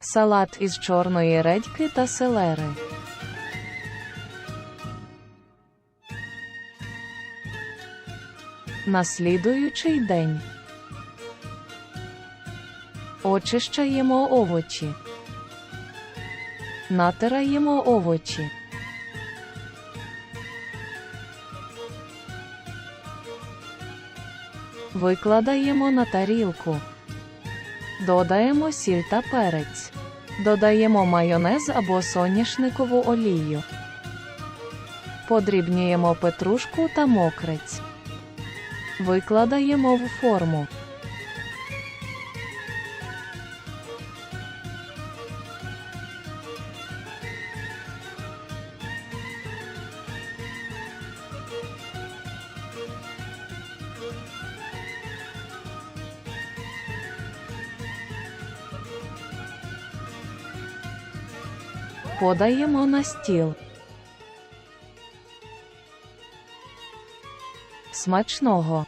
Салат із чорної редьки та селери. Наслідуючий день. Очищаємо овочі. Натираємо овочі. Викладаємо на тарілку. Додаємо сіль та перець. Додаємо майонез або соняшникову олію. Подрібнюємо петрушку та мокрець. Викладаємо в форму. Подаємо на стіл. Смачного!